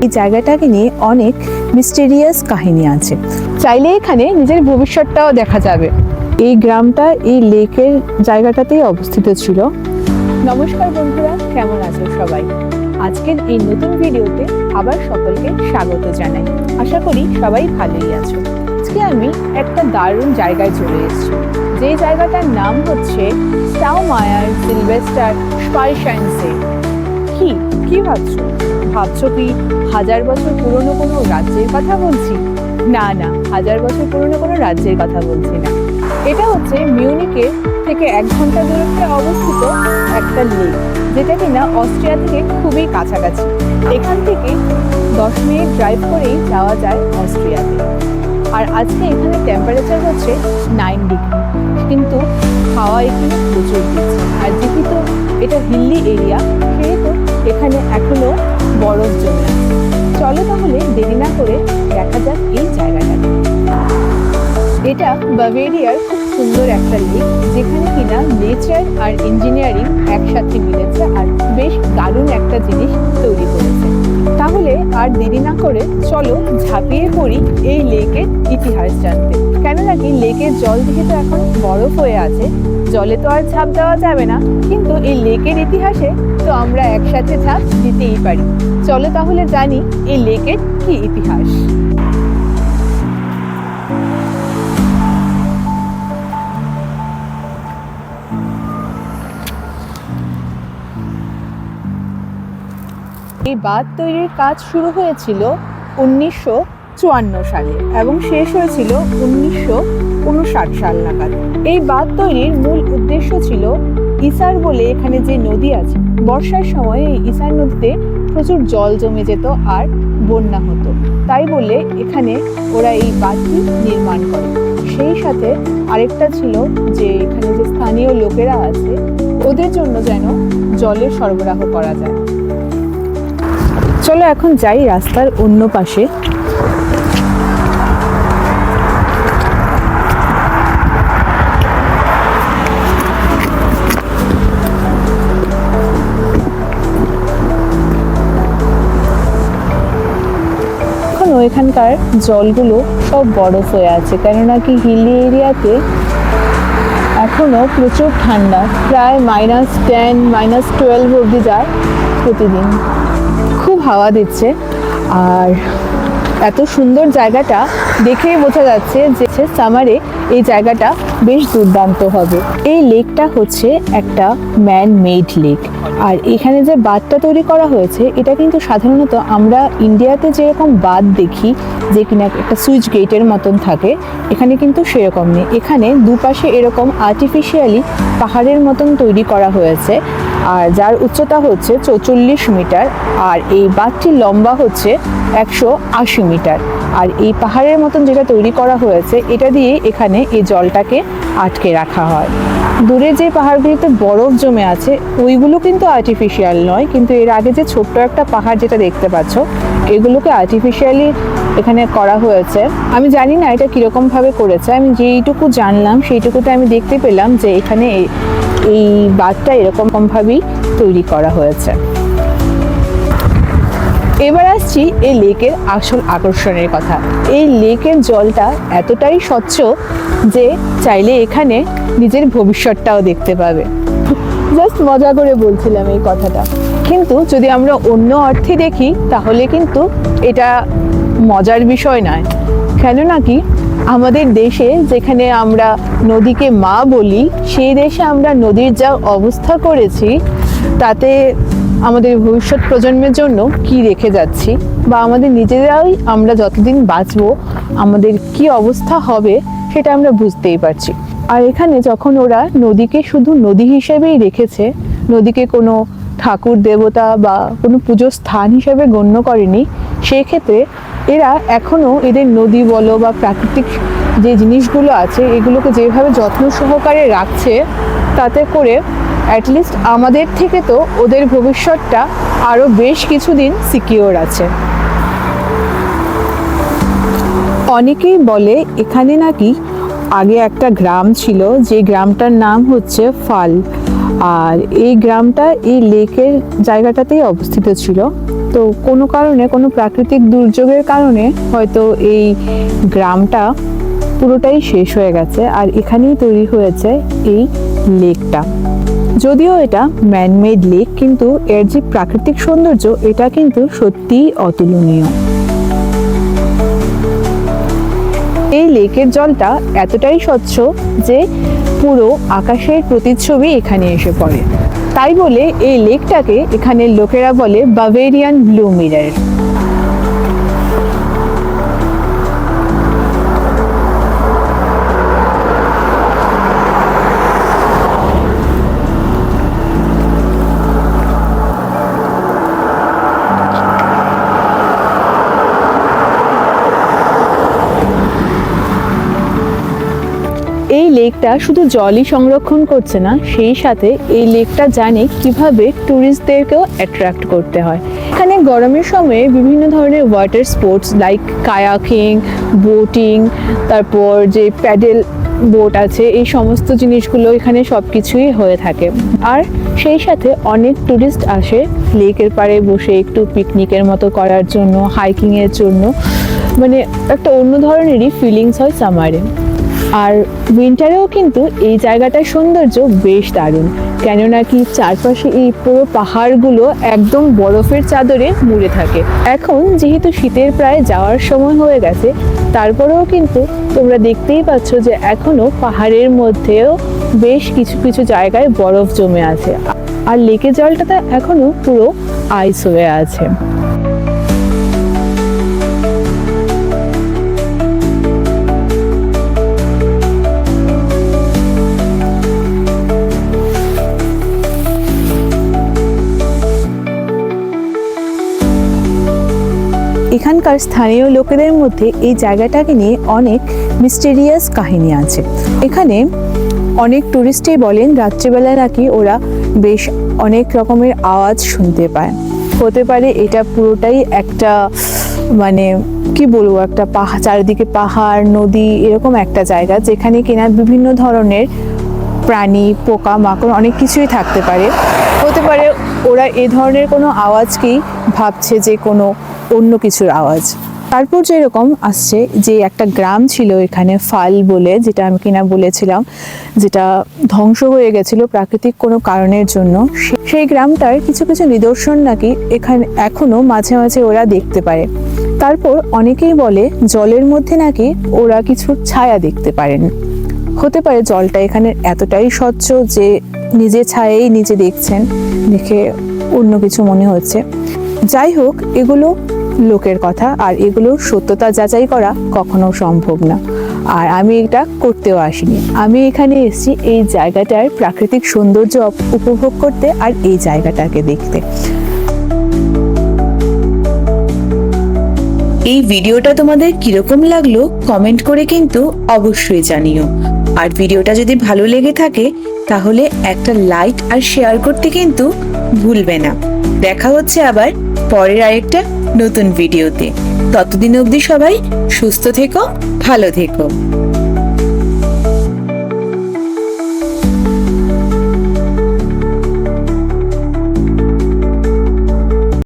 এই জায়গাটাকে নিয়ে অনেক মিস্টেরিয়াস কাহিনী আছে। চাইলে এখানে নিজের ভবিষ্যৎটাও দেখা যাবে। এই গ্রামটা, এই লেকের জায়গাটাতেই অবস্থিত ছিল। নমস্কার বন্ধুরা, কেমন আছো সবাই? আজকের এই নতুন ভিডিওতে আবার সকলকে স্বাগত জানাই। আশা করি সবাই ভালোই আছো। আজকে আমি একটা দারুণ জায়গায় চলে এসেছি। যে জায়গাটার নাম হচ্ছে স্টাও মায়ার সিলভেস্টার স্পাইশাইন্সে কি? কি ভাবছ? ভাবছ কি? হাজার বছর পুরনো কোনো রাজ্যের কথা বলছি? না না, হাজার বছর পুরনো কোনো রাজ্যের কথা বলছি না। এটা হচ্ছে মিউনিকের থেকে এক ঘণ্টা দূরত্বে অবস্থিত একটা লেক, যেটা কিনা অস্ট্রিয়া থেকে খুবই কাছাকাছি। এখান থেকে দশ মিনিট ড্রাইভ করেই যাওয়া যায় অস্ট্রিয়াতে। আর আজকে এখানে টেম্পারেচার হচ্ছে নাইন ডিগ্রি কিন্তু হাওয়া এখানে প্রচুর দিচ্ছে। আর যেহেতু এটা হিল্লি এরিয়া সেহেতু এখানে এখনও বরফ জমে চলো তাহলে দেরি না করে দেখা যাক এই জায়গাটা এটা বাভেরিয়ার খুব সুন্দর একটা লেক যেখানে কিনা নেচার আর ইঞ্জিনিয়ারিং একসাথে মিলেছে আর বেশ দারুণ একটা জিনিস তৈরি করেছে। তাহলে আর দেরি না করে চলো ঝাঁপিয়ে পড়ি এই লেকের ইতিহাস জানতে। কেন নাকি লেকের জল যেহেতু এখন বরফ হয়ে আছে, জলে তো আর ঝাঁপ দেওয়া যাবে না। কিন্তু এই লেকের ইতিহাসে তো আমরা একসাথে ঝাঁপ দিতেই পারি। চলো তাহলে জানি এই লেকের কি ইতিহাস। এই বাঁধ তৈরির কাজ শুরু হয়েছিল উনিশশো চুয়ান্ন সালে এবং শেষ হয়েছিল উনিশশো উনষাট সাল নাগাদ। এই বাঁধ তৈরির মূল উদ্দেশ্য ছিল ইসার বলে এখানে যে নদী আছে, বর্ষার সময় এই ইসার নদীতে প্রচুর জল জমে যেত আর বন্যা হতো। তাই বলে এখানে ওরা এই বাঁধটি নির্মাণ করে। সেই সাথে আরেকটা ছিল যে এখানে যে স্থানীয় লোকেরা আছে, ওদের জন্য যেন জলের সরবরাহ করা যায়। চলো এখন যাই রাস্তার অন্য পাশে। এখানকার জলগুলো সব বরফ হয়ে আছে, কেননা কি হিলি এরিয়াতে এখনও প্রচুর ঠান্ডা, প্রায় মাইনাস টেন মাইনাস টুয়েলভ অবধি যায় প্রতিদিন। হাওয়া দিচ্ছে। আর এত সুন্দর জায়গাটা দেখেই বোঝা যাচ্ছে যে সামারে এই জায়গাটা বেশ দুর্দান্ত হবে। এই লেকটা হচ্ছে একটা ম্যান মেড লেক আর এখানে যে বাঁধটা তৈরি করা হয়েছে, এটা কিন্তু সাধারণত আমরা ইন্ডিয়াতে যেরকম বাঁধ দেখি যে কিনা একটা সুইচ গেটের মতন থাকে, এখানে কিন্তু সেরকম নেই। এখানে দুপাশে এরকম আর্টিফিশিয়ালি পাহাড়ের মতন তৈরি করা হয়েছে, আর যার উচ্চতা হচ্ছে চৌচল্লিশ মিটার, আর এই বাঁধটির লম্বা হচ্ছে একশো আশি মিটার। আর এই পাহাড়ের মতন যেটা তৈরি করা হয়েছে, এটা দিয়ে এখানে এই জলটাকে আটকে রাখা হয়। দূরে যে পাহাড়গুলিতে বরফ জমে আছে, ওইগুলো কিন্তু আর্টিফিশিয়াল নয়, কিন্তু এর আগে যে ছোট্ট একটা পাহাড় যেটা দেখতে পাচ্ছ, এগুলোকে আর্টিফিশিয়ালি এখানে করা হয়েছে। আমি জানি না এটা কীরকমভাবে করেছে, আমি যেইটুকু জানলাম, সেইটুকুতে আমি দেখতে পেলাম যে এখানে এই বাঁধটা এরকমভাবেই তৈরি করা হয়েছে। এবার আসছি এই লেকের আসল আকর্ষণের কথা। এই লেকের জলটা এতটাই স্বচ্ছ যে চাইলে এখানে নিজের ভবিষ্যৎটাও দেখতে পাবে। জাস্ট মজা করে বলছিলাম এই কথাটা। কিন্তু যদি আমরা অন্য অর্থে দেখি, তাহলে কিন্তু এটা মজার বিষয় নয়। কেন নাকি আমাদের দেশে যেখানে আমরা নদীকে মা বলি, সেই দেশে আমরা নদীর যা অবস্থা করেছি, তাতে আমাদের ভবিষ্যৎ প্রজন্মের জন্য কি রেখে যাচ্ছি বা আমাদের নিজেরাই আমরা যতদিন বাঁচবো, আমাদের কি অবস্থা হবে সেটা আমরা বুঝতেই পারছি। আর এখানে যখন ওরা নদীকে শুধু নদী হিসেবেই রেখেছে, নদীকে কোনো ঠাকুর, দেবতা বা কোনো পুজোর স্থান হিসেবে গণ্য করেনি, সেক্ষেত্রে এরা এখনও এদের নদী বলো বা প্রাকৃতিক যে জিনিসগুলো আছে, এগুলোকে যেভাবে যত্ন সহকারে রাখছে, তাতে করে অ্যাটলিস্ট আমাদের থেকে তো ওদের ভবিষ্যৎটা আরও বেশ কিছুদিন সিকিওর আছে। অনেকেই বলে এখানে নাকি আগে একটা গ্রাম ছিল, যে গ্রামটার নাম হচ্ছে ফাল। আর এই গ্রামটা এই লেকের জায়গাটাতেই অবস্থিত ছিল। তো কোনো কারণে, কোনো প্রাকৃতিক দুর্যোগের কারণে হয়তো এই গ্রামটা পুরোটাই শেষ হয়ে গেছে, আর এখানেই তৈরি হয়েছে এই লেকটা। যদিও এটা ম্যানমেড লেক কিন্তু এর যে প্রাকৃতিক সৌন্দর্য, এটা কিন্তু সত্যিই অতুলনীয়। লেকের জলটা এতটাই স্বচ্ছ যে পুরো আকাশের প্রতিচ্ছবি এখানে এসে পড়ে। তাই বলে এই লেকটাকে এখানে লোকেরা বলে বাভেরিয়ান ব্লু মিরার লেকটা শুধু জলই সংরক্ষণ করছে না, সেই সাথে এই লেকটা জানে কীভাবে ট্যুরিস্টদেরকেও অ্যাট্রাক্ট করতে হয়। এখানে গরমের সময়ে বিভিন্ন ধরনের water sports like kayaking boating তারপর যে প্যাডেল বোট আছে, এই সমস্ত জিনিসগুলো এখানে সব কিছুই হয়ে থাকে। আর সেই সাথে অনেক ট্যুরিস্ট আসে লেকের পাড়ে বসে একটু পিকনিকের মতো করার জন্য হাইকিংয়ের জন্য। মানে একটা অন্য ধরনেরই ফিলিংস হয় সামারে আর উইন্টারেও কিন্তু এই জায়গাটার সৌন্দর্য বেশ দারুণ। কেননা কি চারপাশে এই পুরো পাহাড়গুলো একদম বরফের চাদরে মুড়ে থাকে। এখন যেহেতু শীতের প্রায় যাওয়ার সময় হয়ে গেছে, তারপরেও কিন্তু তোমরা দেখতেই পাচ্ছ যে এখনও পাহাড়ের মধ্যেও বেশ কিছু কিছু জায়গায় বরফ জমে আছে। আর লেকের জলটা তো এখনও পুরো আইস হয়ে আছে। এখানকার স্থানীয় লোকেদের মধ্যে এই জায়গাটাকে নিয়ে অনেক মিস্টেরিয়াস কাহিনী আছে। এখানে অনেক টুরিস্টই বলেন রাত্রিবেলা নাকি ওরা বেশ অনেক রকমের আওয়াজ শুনতে পায়। হতে পারে এটা পুরোটাই একটা মানে কি বলব, একটা পাহাড় চারিদিকে পাহাড়, নদী, এরকম একটা জায়গা যেখানে কিনা বিভিন্ন ধরনের প্রাণী পোকা মাকড় অনেক কিছুই থাকতে পারে। হতে পারে ওরা এ ধরনের কোনো আওয়াজকেই ভাবছে যে কোনো অন্য কিছুর আওয়াজ। তারপর যেরকম আসছে যে একটা গ্রাম ছিল এখানে ফাল বলে, যেটা আমি কিনা বলেছিলাম, যেটা ধ্বংস হয়ে গেছিল প্রাকৃতিক কোনো কারণের জন্য সেই গ্রামটার কিছু কিছু নিদর্শন নাকি এখানে এখনও মাঝে মাঝে ওরা দেখতে পারে। তারপর অনেকেই বলে জলের মধ্যে নাকি ওরা কিছু ছায়া দেখতে পারেন। হতে পারে জলটা এখানে এতটাই স্বচ্ছ যে নিজে ছায়েই নিজে দেখছেন, দেখে অন্য কিছু মনে হচ্ছে। যাই হোক, এগুলো লোকের কথা আর এগুলোর সত্যতা যাচাই করা কখনো সম্ভব না। আর আমি এটা করতেও আসিনি। আমি এখানে এসেছি এই জায়গাটার প্রাকৃতিক সৌন্দর্য উপভোগ করতে আর এই জায়গাটাকে দেখতে। এই ভিডিওটা তোমাদের কীরকম লাগল কমেন্ট করে কিন্তু অবশ্যই জানিও। আর ভিডিওটা যদি ভালো লেগে থাকে, তাহলে একটা লাইক আর শেয়ার করতে কিন্তু ভুলবে না। দেখা হচ্ছে আবার পরের আরেকটা নতুন ভিডিওতে। ততদিন অবধি সবাই সুস্থ থেকো ভালো থেকো।